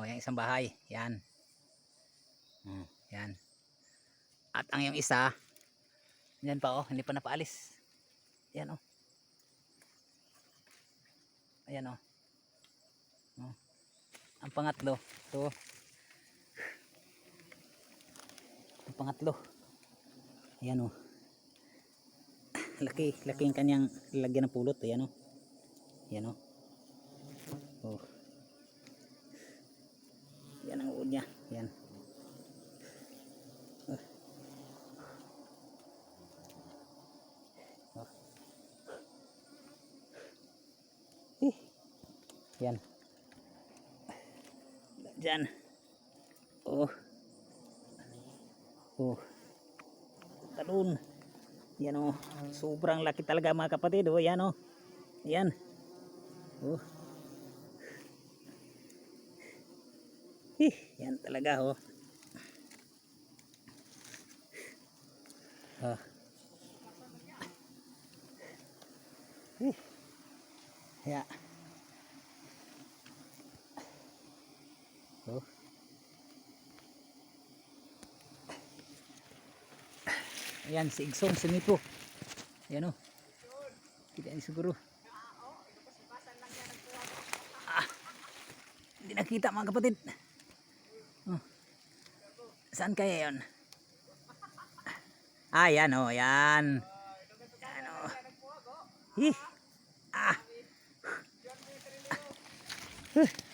O, yung isang bahay. Yan. Hmm, yan. At ang yung isa, yan pa oh, hindi pa napaalis. Yan oh. Ayan oh. oh. Ang pangatlo, to. Ang pangatlo. Ayan oh. Laki, laki yung kanyang lagyan ng pulot. Ayan oh. Ayan oh. Oh. Yan niya. Yan. Eh. Yan. Diyan. Oh. Oh. Talon. Yan oh. Sobrang laki talaga mga kapatid. Oh, yan oh. Yan. Oh. Eh, yan talaga oh. Ah. Eh. Ya. Oh. Ayan, si Igsong, si Miko. Ayan oh. Kita ni siguro. Ah. Hindi nakita mga kapatid. Saan kaya yun? Ah, yan oh, yan. Yan oh. Hi. Ah. Huh.